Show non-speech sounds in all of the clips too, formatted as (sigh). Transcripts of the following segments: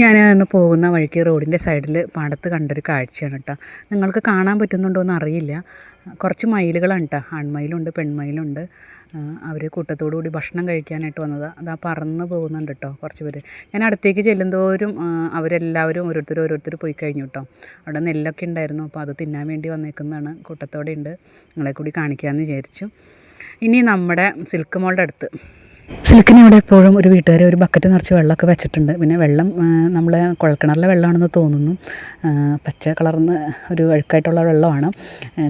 ഞാൻ ഇന്ന് പോകുന്ന വഴിക്ക് റോഡിന്റെ സൈഡിൽ പാടത്ത് കണ്ടൊരു കാഴ്ചയാണ് കേട്ടോ നിങ്ങൾക്ക് കാണാൻ പറ്റുന്നുണ്ടോ എന്ന് അറിയില്ല. കുറച്ച് മയിലുകളാണ് കേട്ടോ ആൺമയിലുണ്ട് പെൺമയിലുണ്ട്. അവർ കൂട്ടത്തോടു കൂടി ഭക്ഷണം കഴിക്കാനായിട്ട് വന്നത്. അതാ പറന്ന് പോകുന്നുണ്ട് കേട്ടോ കുറച്ച് പേര്. ഞാൻ അടുത്തേക്ക് ചെല്ലുന്തോറും അവരെല്ലാവരും ഓരോരുത്തർ ഓരോരുത്തർ പോയി കഴിഞ്ഞു കേട്ടോ അവിടെ നെല്ലൊക്കെ ഉണ്ടായിരുന്നു. അപ്പോൾ അത് തിന്നാൻ വേണ്ടി വന്നേക്കുന്നതാണ്. കൂട്ടത്തോടെ ഉണ്ട്. നിങ്ങളെ കൂടി കാണിക്കാമെന്ന് വിചാരിച്ചു. ഇനി നമ്മുടെ സിൽക്ക് മോളുടെ അടുത്ത്. സിൽക്കിന് ഇവിടെ എപ്പോഴും ഒരു വീട്ടുകാർ ഒരു ബക്കറ്റ് നിറച്ച് വെള്ളമൊക്കെ വെച്ചിട്ടുണ്ട്. പിന്നെ വെള്ളം നമ്മൾ കുഴൽക്കിണറിലെ വെള്ളമാണെന്ന് തോന്നുന്നു. പച്ച കളർന്ന് ഒരു അഴുക്കായിട്ടുള്ള വെള്ളമാണ്.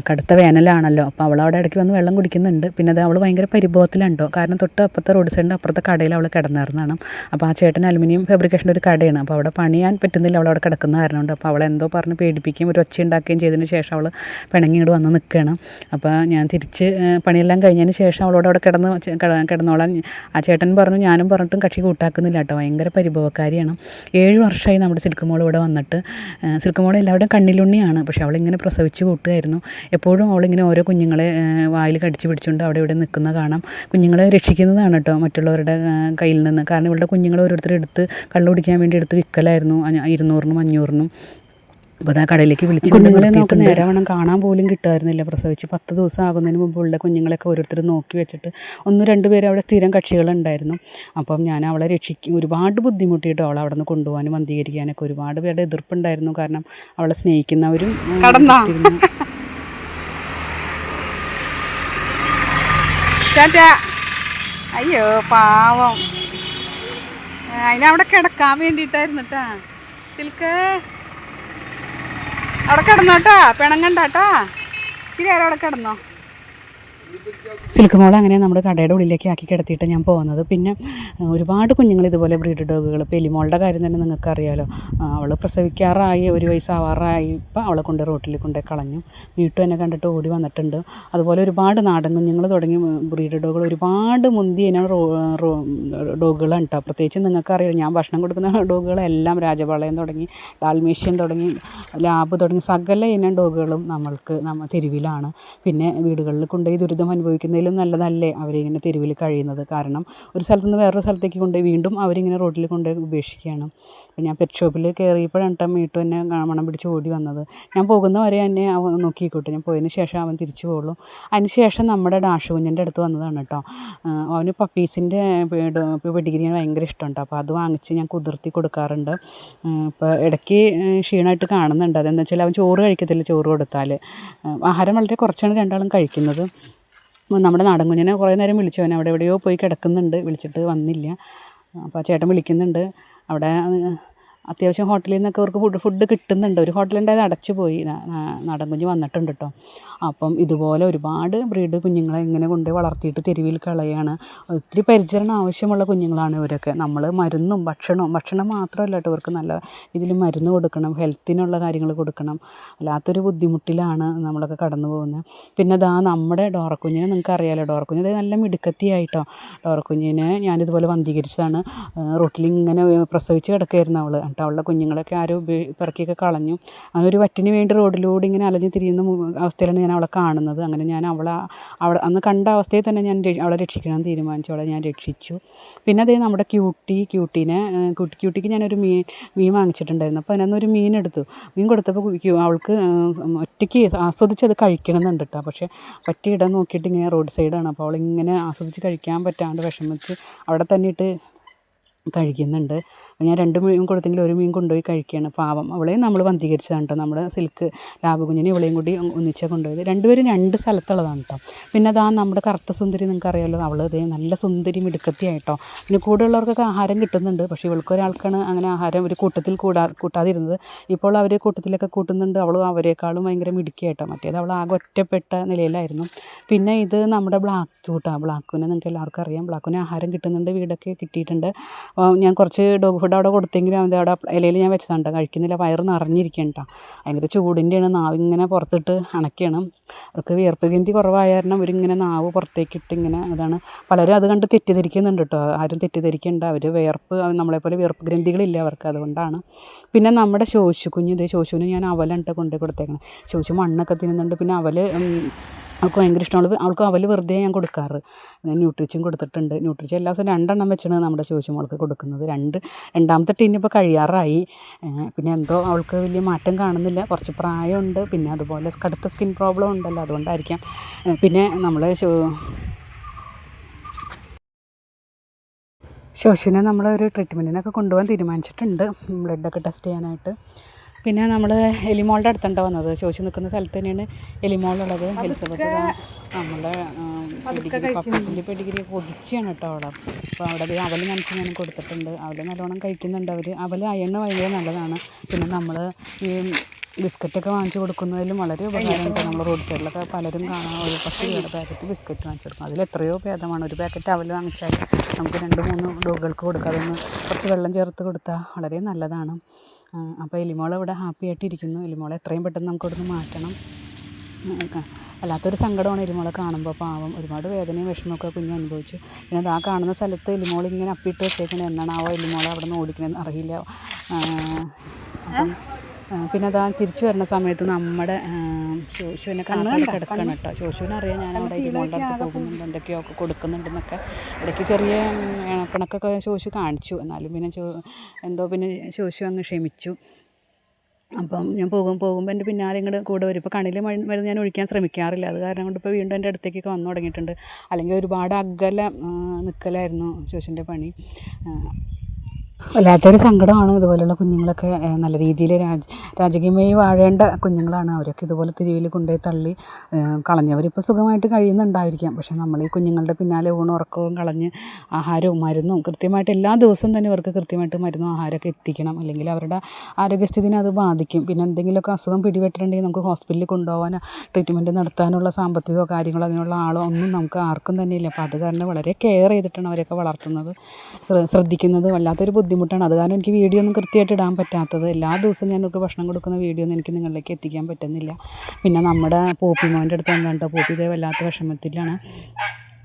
കടുത്ത വേനലാണല്ലോ. അപ്പോൾ അവൾ അവിടെ ഇടയ്ക്ക് വന്ന് വെള്ളം കുടിക്കുന്നുണ്ട്. പിന്നെ അത് അവൾ ഭയങ്കര പരിഭവത്തിലുണ്ടോ? കാരണം തൊട്ട് അപ്പുറത്തെ റോഡ് സൈഡിന്റെ അപ്പുറത്തെ കടയിൽ അവൾ കിടന്നിരുന്നതാണ്. അപ്പോൾ ആ ചേട്ടൻ അലുമിനിയം ഫാബ്രിക്കേഷന്റെ ഒരു കടയാണ്. അപ്പോൾ അവിടെ പണിയാൻ പറ്റുന്നില്ല. അവൾ അവിടെ കിടക്കുന്ന കാരണം ഉണ്ട് അപ്പോൾ അവളെ എന്തോ പറഞ്ഞ് പേടിപ്പിക്കുകയും ഒരു ഒച്ച ഉണ്ടാക്കുകയും ചെയ്തതിന് ശേഷം അവൾ പിണങ്ങി ഇങ്ങോട്ട് വന്ന് നിൽക്കുകയാണ്. അപ്പോൾ ഞാൻ തിരിച്ച് പണിയെല്ലാം കഴിഞ്ഞതിന് ശേഷം അവളോട് അവിടെ കിടന്ന് കിടന്നോളാൻ ആ ചേട്ടൻ പറഞ്ഞു ഞാനും പറഞ്ഞിട്ടും കക്ഷി കൂട്ടാക്കുന്നില്ല കേട്ടോ. ഭയങ്കര പരിഭവക്കാരിയാണ്. ഏഴ് വർഷമായി നമ്മുടെ സിൽക്ക് മോൾ ഇവിടെ വന്നിട്ട്. സിൽക്ക് മോൾ എല്ലാവരുടെയും കണ്ണിലുണ്ണിയാണ്. പക്ഷെ അവളിങ്ങനെ പ്രസവിച്ച് കൂട്ടുകയായിരുന്നു. എപ്പോഴും അവളിങ്ങനെ ഓരോ കുഞ്ഞുങ്ങളെ വായിൽ കടിച്ചു പിടിച്ചുകൊണ്ട് അവിടെ ഇവിടെ നിൽക്കുന്ന കാണാം. കുഞ്ഞുങ്ങളെ രക്ഷിക്കുന്നതാണ് കേട്ടോ മറ്റുള്ളവരുടെ കയ്യിൽ നിന്ന്. കാരണം ഇവളുടെ കുഞ്ഞുങ്ങളെ ഓരോരുത്തർ എടുത്ത് കള്ളു കുടിക്കാൻ വേണ്ടി എടുത്ത് വിൽക്കലായിരുന്നു. ഇരുന്നൂറിനും അഞ്ഞൂറിനും. അപ്പോൾ അതാ കടയിലേക്ക് വിളിച്ച് കുഞ്ഞുങ്ങളെ നമുക്ക് നേരവണ്ണം കാണാൻ പോലും കിട്ടുമായിരുന്നില്ല പ്രസവിച്ച്. പത്ത് ദിവസം ആകുന്നതിന് മുമ്പുള്ള കുഞ്ഞുങ്ങളെയൊക്കെ ഓരോരുത്തർ നോക്കി വെച്ചിട്ട് ഒന്ന് രണ്ട് പേര് അവിടെ സ്ഥിരം കക്ഷികളുണ്ടായിരുന്നു. അപ്പം ഞാൻ അവളെ രക്ഷിക്കും ഒരുപാട് ബുദ്ധിമുട്ടിയിട്ട് അവളെ അവിടെ നിന്ന് കൊണ്ടുപോകാനും വന്ധീകരിക്കാനൊക്കെ ഒരുപാട് പേരുടെ എതിർപ്പുണ്ടായിരുന്നു. കാരണം അവളെ സ്നേഹിക്കുന്നവരും അയ്യോ പാവം. അതിനവിടെ കിടക്കാൻ വേണ്ടിയിട്ടായിരുന്നു കേട്ടാ സിൽക്ക്. അവിടെ കിടന്നോട്ടാ പിണങ്ങണ്ടാട്ടാ ശരി അവിടെ കിടന്നോ? സിൽക്ക് മോൾ അങ്ങനെ നമ്മുടെ കടയുടെ ഉള്ളിലേക്ക് ആക്കി കിടത്തിയിട്ട് ഞാൻ പോകുന്നത്. പിന്നെ ഒരുപാട് കുഞ്ഞുങ്ങൾ ഇതുപോലെ ബ്രീഡ് ഡോഗുകൾ പെലിമോളുടെ കാര്യം തന്നെ നിങ്ങൾക്ക് അറിയാലോ അവൾ പ്രസവിക്കാറായി ഒരു വയസ്സാവാറായി ഇപ്പം അവളെ കൊണ്ട് റോട്ടിൽ കൊണ്ട് കളഞ്ഞു. വീട്ടും എന്നെ കണ്ടിട്ട് ഓടി വന്നിട്ടുണ്ട്. അതുപോലെ ഒരുപാട് നാടൻ കുഞ്ഞുങ്ങൾ തുടങ്ങി ബ്രീഡ് ഡോഗുകൾ ഒരുപാട് മുന്തി ഇനം ഡോഗുകളാണ് കേട്ടോ പ്രത്യേകിച്ച് നിങ്ങൾക്കറിയാം ഞാൻ ഭക്ഷണം കൊടുക്കുന്ന (laughs) ഡോഗുകളെല്ലാം രാജപാളയം തുടങ്ങി ഡാൽമേഷ്യൻ തുടങ്ങി ലാബ് തുടങ്ങി സകല ഇനം ഡോഗുകളും നമ്മൾക്ക് നമ്മ തെരുവിലാണ്. പിന്നെ വീടുകളിൽ കൊണ്ടുപോയി ദുരിതം അനുഭവിക്കുന്നതിലും നല്ലതല്ലേ അവരിങ്ങനെ തെരുവിൽ കഴിയുന്നത്? കാരണം ഒരു സ്ഥലത്ത് നിന്ന് വേറൊരു സ്ഥലത്തേക്ക് കൊണ്ടുപോയി വീണ്ടും അവരിങ്ങനെ റോഡിൽ കൊണ്ടുപോയി ഉപേക്ഷിക്കുകയാണ്. അപ്പം ഞാൻ പെറ്റ് ഷോപ്പിൽ കയറിയപ്പോഴാണ് മീട്ടു എന്നെ മണം പിടിച്ച് ഓടി വന്നത്. ഞാൻ പോകുന്ന വരെ എന്നെ അവൻ നോക്കിക്കോട്ടെ ഞാൻ പോയതിന് ശേഷം അവൻ തിരിച്ചു പോകുള്ളൂ അതിന് ശേഷം നമ്മുടെ ഡാഷ് കുഞ്ഞിന്റെ അടുത്ത് വന്നതാണ് കേട്ടോ അവന് പപ്പീസിന്റെ പെഡിഗ്രിയാണ് ഭയങ്കര ഇഷ്ടമുണ്ട് അപ്പോൾ അത് വാങ്ങിച്ച് ഞാൻ കുതിർത്തി കൊടുക്കാറുണ്ട്. ഇപ്പോൾ ഇടയ്ക്ക് ക്ഷീണമായിട്ട് കാണുന്നുണ്ട്. അതെന്താ വെച്ചാൽ അവൻ ചോറ് കഴിക്കത്തില്ല ചോറ് കൊടുത്താൽ ആഹാരം വളരെ കുറച്ചാണ് രണ്ടാളും കഴിക്കുന്നത്. നമ്മുടെ നാടൻ കുഞ്ഞിനെ കുറേ നേരം വിളിച്ചു. അവൻ അവിടെ എവിടെയോ പോയി കിടക്കുന്നുണ്ട്. വിളിച്ചിട്ട് വന്നില്ല. അപ്പോൾ ആ ചേട്ടൻ വിളിക്കുന്നുണ്ട്. അവിടെ അത്യാവശ്യം ഹോട്ടലിൽ നിന്നൊക്കെ അവർക്ക് ഫുഡ് ഫുഡ് കിട്ടുന്നുണ്ട്. ഒരു ഹോട്ടലുണ്ടായത് അടച്ചു പോയി. നാടൻ കുഞ്ഞ് വന്നിട്ടുണ്ട് കേട്ടോ അപ്പം ഇതുപോലെ ഒരുപാട് ബ്രീഡ് കുഞ്ഞുങ്ങളെ ഇങ്ങനെ കൊണ്ട് വളർത്തിയിട്ട് തെരുവിൽ കളയാണ്. ഒത്തിരി പരിചരണം ആവശ്യമുള്ള കുഞ്ഞുങ്ങളാണ് ഇവരൊക്കെ. നമ്മൾ മരുന്നും ഭക്ഷണവും ഭക്ഷണം മാത്രമല്ല കേട്ടോ ഇവർക്ക് നല്ല ഇതിൽ മരുന്ന് കൊടുക്കണം ഹെൽത്തിനുള്ള കാര്യങ്ങൾ കൊടുക്കണം. വല്ലാത്തൊരു ബുദ്ധിമുട്ടിലാണ് നമ്മളൊക്കെ കടന്നു പോകുന്നത്. പിന്നെ ദാ നമ്മുടെ ഡോറക്കുഞ്ഞിനെ നിങ്ങൾക്ക് അറിയാലോ. ഡോറക്കുഞ്ഞ് ദേ നല്ല മിടുക്കത്തിയായിട്ടോ ഡോറക്കുഞ്ഞിനെ ഞാനിതുപോലെ വന്ധീകരിച്ചതാണ്. റോട്ടിൽ ഇങ്ങനെ പ്രസവിച്ച് കിടക്കുകയായിരുന്നു അവൾ അവളുടെ കുഞ്ഞുങ്ങളൊക്കെ ആരും പിറക്കിയൊക്കെ കളഞ്ഞു. അങ്ങനെ ഒരു വറ്റിന് വേണ്ടി റോഡിലൂടെ ഇങ്ങനെ അലഞ്ഞ് തിരിയുന്ന അവസ്ഥയിലാണ് ഞാൻ അവളെ കാണുന്നത്. അങ്ങനെ ഞാൻ അവളെ അവളെ അന്ന് കണ്ട അവസ്ഥയിൽ തന്നെ ഞാൻ അവളെ രക്ഷിക്കണം എന്ന് തീരുമാനിച്ചു. അവളെ ഞാൻ രക്ഷിച്ചു. പിന്നെ അതേ നമ്മുടെ ക്യൂട്ടി ക്യൂട്ടീനെ കുട്ടി ക്യൂട്ടി ക്യൂട്ടിക്ക് ഞാനൊരു മീൻ മീൻ വാങ്ങിച്ചിട്ടുണ്ടായിരുന്നു. അപ്പോൾ അതിനകത്ത് ഒരു മീൻ എടുത്തു. മീൻ കൊടുത്തപ്പോൾ അവൾക്ക് ഒറ്റയ്ക്ക് ആസ്വദിച്ച് അത് കഴിക്കണം കേട്ടോ പക്ഷേ പറ്റിയിടാൻ നോക്കിയിട്ട് ഇങ്ങനെ റോഡ് സൈഡാണ്. അപ്പോൾ അവളിങ്ങനെ ആസ്വദിച്ച് കഴിക്കാൻ പറ്റാണ്ട് വിഷമിച്ച് അവിടെ തന്നെ ഇട്ട് കഴിക്കുന്നുണ്ട്. ഞാൻ രണ്ട് മീൻ കൊടുത്തെങ്കിൽ ഒരു മീൻ കൊണ്ടുപോയി കഴിക്കുകയാണ്. പാവം. അവളെയും നമ്മൾ വന്ധീകരിച്ചതാണ് കേട്ടോ നമ്മുടെ സിൽക്ക് ലാബ് കുഞ്ഞിനെ ഇവളെയും കൂടി ഒന്നിച്ചാണ് കൊണ്ടുപോയത്. രണ്ടുപേരും രണ്ട് സ്ഥലത്തുള്ളതാണ് കേട്ടോ പിന്നെ അതാ നമ്മുടെ കറുത്ത സുന്ദരി നിങ്ങൾക്ക് അറിയാമല്ലോ അവൾ ഇതേ നല്ല സുന്ദരി മിടുക്കത്തിയായിട്ടോ പിന്നെ കൂടെയുള്ളവർക്കൊക്കെ ആഹാരം കിട്ടുന്നുണ്ട്. പക്ഷേ ഇവൾക്കൊരാൾക്കാണ് അങ്ങനെ ആഹാരം ഒരു കൂട്ടത്തിൽ കൂടാ കൂട്ടാതിരുന്നത്. ഇപ്പോൾ അവർ കൂട്ടത്തിലൊക്കെ കൂട്ടുന്നുണ്ട്. അവൾ അവരെക്കാളും ഭയങ്കര മിടുക്കിയായിട്ടോ മറ്റേത് അവൾ ആകെ ഒറ്റപ്പെട്ട നിലയിലായിരുന്നു. പിന്നെ ഇത് നമ്മുടെ ബ്ലാക്ക് കൂട്ടാണ് ബ്ലാക്കുവിനെ നിങ്ങൾക്ക് എല്ലാവർക്കും അറിയാം. ബ്ലാക്കുവിന് ആഹാരം കിട്ടുന്നുണ്ട്. വീടൊക്കെ കിട്ടിയിട്ടുണ്ട്. ഞാൻ കുറച്ച് ഡോഗ് ഫുഡ് അവിടെ കൊടുത്തെങ്കിലും അവന്റെ അവിടെ ഇലയിൽ ഞാൻ വെച്ചതാണ് കഴിക്കുന്നില്ല. വയറ് നിറഞ്ഞിരിക്കുകയാണ് കേട്ടോ ഭയങ്കര ചൂടിന്റെയാണ്. നാവ് ഇങ്ങനെ പുറത്തിട്ട് അണക്കുകയാണ് അവർക്ക് വിയർപ്പ് ഗ്രന്ഥി കുറവായ കാരണം അവരിങ്ങനെ നാവ് പുറത്തേക്കിട്ട് ഇങ്ങനെ അതാണ്. പലരും അത് കണ്ട് തെറ്റിദ്ധരിക്കുന്നുണ്ട് കേട്ടോ ആരും തെറ്റിദ്ധരിക്കേണ്ട. അവർ വിയർപ്പ് നമ്മളെപ്പോലെ വിയർപ്പ് ഗ്രന്ഥികളില്ല അവർക്ക് അതുകൊണ്ടാണ്. പിന്നെ നമ്മുടെ ശോശു കുഞ്ഞ് ഇതേ ശോശുവിന് ഞാൻ അവലാണ് കേട്ടോ കൊണ്ടുപോയി കൊടുത്തേക്കണം. ശോശു മണ്ണൊക്കെ തിന്നുന്നുണ്ട്. പിന്നെ അവൽ അവൾക്ക് ഭയങ്കര ഇഷ്ടമാണ്. അവൾ അവൾക്ക് അവൽ വെറുതെ ഞാൻ കൊടുക്കാറ്. പിന്നെ ന്യൂട്രിച്ചും കൊടുത്തിട്ടുണ്ട്. ന്യൂട്രിച്ച് എല്ലാ ദിവസവും രണ്ടെണ്ണം വെച്ചാണ് നമ്മുടെ ചോദിച്ചു മോൾക്ക് കൊടുക്കുന്നത്. രണ്ട് രണ്ടാമത്തെ ടീനിപ്പോൾ കഴിയാറായി. പിന്നെ എന്തോ അവൾക്ക് വലിയ മാറ്റം കാണുന്നില്ല. കുറച്ച് പ്രായമുണ്ട്. പിന്നെ അതുപോലെ കടുത്ത സ്കിൻ പ്രോബ്ലം ഉണ്ടല്ലോ. അതുകൊണ്ടായിരിക്കാം. പിന്നെ നമ്മൾ ശോശിനെ നമ്മളൊരു ട്രീറ്റ്മെന്റിനൊക്കെ കൊണ്ടുപോകാൻ തീരുമാനിച്ചിട്ടുണ്ട്. ബ്ലഡൊക്കെ ടെസ്റ്റ് ചെയ്യാനായിട്ട്. പിന്നെ നമ്മൾ എലിമോളുടെ അടുത്തുണ്ട് വന്നത്. ചോദിച്ചു നിൽക്കുന്ന സ്ഥലത്ത് തന്നെയാണ് എലിമോളുള്ളത്. എലിസബത്ത് നമ്മളെ പപ്പത്തിന്റെ പെഡിഗ്രി പൊതിച്ചാണ് കേട്ടോ അവിടെ. അപ്പോൾ അവിടെ അവൽ നനച്ച് ഞാൻ കൊടുത്തിട്ടുണ്ട്. അവൽ നല്ലോണം കഴിക്കുന്നുണ്ട് അവർ അവൽ അയണ് ഭയങ്കര നല്ലതാണ്. പിന്നെ നമ്മൾ ഈ ബിസ്ക്കറ്റൊക്കെ വാങ്ങിച്ചു കൊടുക്കുന്നതിലും വളരെ ഉപകാരമുണ്ട് നമ്മൾ റോഡ് സൈഡിലൊക്കെ പലരും കാണാൻ ഒരു പത്ത് രൂപയുടെ പാക്കറ്റ് ബിസ്ക്കറ്റ് വാങ്ങിച്ചു കൊടുക്കും. അതിൽ എത്രയോ ഭേദമാണ്. ഒരു പാക്കറ്റ് അവൽ വാങ്ങിച്ചാൽ നമുക്ക് രണ്ട് മൂന്ന് ഡോഗുകൾക്ക് കൊടുക്കാം. അതൊന്ന് കുറച്ച് വെള്ളം ചേർത്ത് കൊടുത്താൽ വളരെ നല്ലതാണ്. അപ്പോൾ എലിമോൾ ഇവിടെ ഹാപ്പി ആയിട്ടിരിക്കുന്നു. എലിമോളെ എത്രയും പെട്ടെന്ന് നമുക്ക് ഇവിടുന്ന് മാറ്റണം. അല്ലാത്തൊരു സങ്കടമാണ് എലിമോളെ കാണുമ്പോൾ പാവം ഒരുപാട് വേദനയും വിഷമമൊക്കെ കുഞ്ഞ് അനുഭവിച്ചു. പിന്നെ അത് ആ കാണുന്ന സ്ഥലത്ത് എലിമോൾ ഇങ്ങനെ അപ്പിയിട്ട് വെച്ചേക്കണേ. എന്നാണ് എന്നാണാവോ എലിമോളെ അവിടെ നിന്ന് ഓടിക്കണമെന്ന് അറിയില്ല. ആ, പിന്നെ അതാ തിരിച്ചു വരുന്ന സമയത്ത് നമ്മുടെ ശോശുവിനെ കാണാൻ കിടക്കണം കേട്ടോ. ശോശുവിനെ അറിയാം ഞാൻ അവിടെ എലിമോളുടെ അടുത്ത് പോകുന്നുണ്ട്. എന്തൊക്കെയോ ഒക്കെ കൊടുക്കുന്നുണ്ടെന്നൊക്കെ. ഇടയ്ക്ക് ചെറിയ ഉം, പിണക്കൊക്കെ ശോശു കാണിച്ചു. എന്നാലും പിന്നെ എന്തോ പിന്നെ ശോശു അങ്ങ് ക്ഷമിച്ചു. അപ്പം ഞാൻ പോകും പോകുമ്പോൾ എന്റെ പിന്നാലെ ഇങ്ങോട്ട് കൂടെ വരും. ഇപ്പോൾ കണ്ണിൽ മരുന്ന് ഞാൻ ഒഴിക്കാൻ ശ്രമിക്കാറില്ല. അത് കാരണം കൊണ്ട് ഇപ്പോൾ വീണ്ടും എന്റെ അടുത്തേക്കൊക്കെ വന്നു തുടങ്ങിയിട്ടുണ്ട്. അല്ലെങ്കിൽ ഒരുപാട് അകലെ നിൽക്കലായിരുന്നു ശോശുവിന്റെ പണി. വല്ലാത്തൊരു സങ്കടമാണ് ഇതുപോലെയുള്ള കുഞ്ഞുങ്ങളൊക്കെ നല്ല രീതിയിൽ രാജ രാജകീയമായി വാഴേണ്ട കുഞ്ഞുങ്ങളാണ്. അവരൊക്കെ ഇതുപോലെ തിരുവിൽ കൊണ്ടുപോയി തള്ളി കളഞ്ഞവരിപ്പോൾ സുഖമായിട്ട് കഴിയുന്നുണ്ടായിരിക്കാം. പക്ഷേ നമ്മൾ ഈ കുഞ്ഞുങ്ങളുടെ പിന്നാലെ ഊണും ഉറക്കവും കളഞ്ഞ് ആഹാരവും മരുന്നും കൃത്യമായിട്ട് എല്ലാ ദിവസവും തന്നെ ഇവർക്ക് കൃത്യമായിട്ട് മരുന്നും ആഹാരമൊക്കെ എത്തിക്കണം. അല്ലെങ്കിൽ അവരുടെ ആരോഗ്യസ്ഥിതിനെ അത് ബാധിക്കും. പിന്നെ എന്തെങ്കിലുമൊക്കെ അസുഖം പിടിപെട്ടിട്ടുണ്ടെങ്കിൽ നമുക്ക് ഹോസ്പിറ്റലിൽ കൊണ്ടുപോകാനോ ട്രീറ്റ്മെന്റ് നടത്താനുള്ള സാമ്പത്തികമോ കാര്യങ്ങളോ അതിനുള്ള ആളോ ഒന്നും നമുക്ക് ആർക്കും തന്നെ ഇല്ല. അപ്പോൾ അത് കാരണം വളരെ കെയർ ചെയ്തിട്ടാണ് അവരൊക്കെ വളർത്തുന്നത്. ശ്ര- ശ്രദ്ധിക്കുന്നത് വല്ലാത്തൊരു ബുദ്ധിമുട്ടാണ്. അത് കാരണം എനിക്ക് വീഡിയോ ഒന്നും കൃത്യമായിട്ട് ഇടാൻ പറ്റാത്തത്. എല്ലാ ദിവസവും ഞാൻ അവർക്ക് ഭക്ഷണം കൊടുക്കുന്ന വീഡിയോ ഒന്നും എനിക്ക് നിങ്ങളിലേക്ക് എത്തിക്കാൻ പറ്റുന്നില്ല. പിന്നെ നമ്മുടെ പോപ്പി മോന്റെ അടുത്ത് എന്താണ് കേട്ടോ പോപ്പി ഇതേ വല്ലാത്ത വിഷമത്തിലാണ്.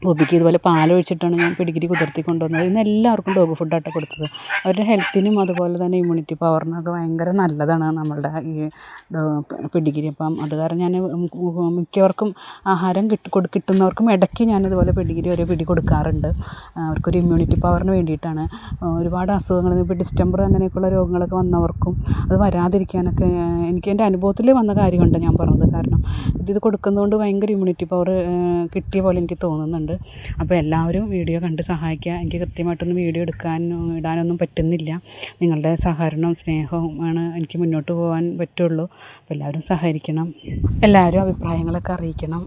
പോപ്പിക്ക് ഇതുപോലെ പാലൊഴിച്ചിട്ടാണ് ഞാൻ പിടികിരി കുതിർത്തി കൊണ്ടുവന്നത്. ഇന്ന് എല്ലാവർക്കും ഡോഗ് ഫുഡായിട്ട് കൊടുത്തത്. അവരുടെ ഹെൽത്തിനും അതുപോലെ തന്നെ ഇമ്മ്യൂണിറ്റി പവറിനൊക്കെ ഭയങ്കര നല്ലതാണ് നമ്മളുടെ ഈ പിടികിരി അപ്പം അത് കാരണം ഞാൻ മിക്കവർക്കും ആഹാരം കിട്ടി കൊടു കിട്ടുന്നവർക്കും ഇടയ്ക്ക് ഞാനിതുപോലെ പിടികിരി ഒരു പിടി കൊടുക്കാറുണ്ട്. അവർക്കൊരു ഇമ്മ്യൂണിറ്റി പവറിന് വേണ്ടിയിട്ടാണ്. ഒരുപാട് അസുഖങ്ങൾ ഇപ്പോൾ ഡിസ്റ്റംബർ അങ്ങനെയൊക്കെയുള്ള രോഗങ്ങളൊക്കെ വന്നവർക്കും അത് വരാതിരിക്കാനൊക്കെ എനിക്ക് എന്റെ അനുഭവത്തിൽ വന്ന കാര്യമുണ്ട് ഞാൻ പറഞ്ഞത്. കാരണം ഇത് കൊടുക്കുന്നതുകൊണ്ട് ഭയങ്കര ഇമ്മ്യൂണിറ്റി പവർ കിട്ടിയ പോലെ എനിക്ക് തോന്നുന്നുണ്ട്. അപ്പോൾ എല്ലാവരും വീഡിയോ കണ്ട് സഹായിക്കുക. എനിക്ക് കൃത്യമായിട്ടൊന്നും വീഡിയോ എടുക്കാനോ ഇടാനൊന്നും പറ്റുന്നില്ല. നിങ്ങളുടെ സഹകരണവും സ്നേഹവും ആണ് എനിക്ക് മുന്നോട്ട് പോകാൻ പറ്റുള്ളൂ. അപ്പോൾ എല്ലാവരും സഹകരിക്കണം. എല്ലാവരും അഭിപ്രായങ്ങളൊക്കെ അറിയിക്കണം.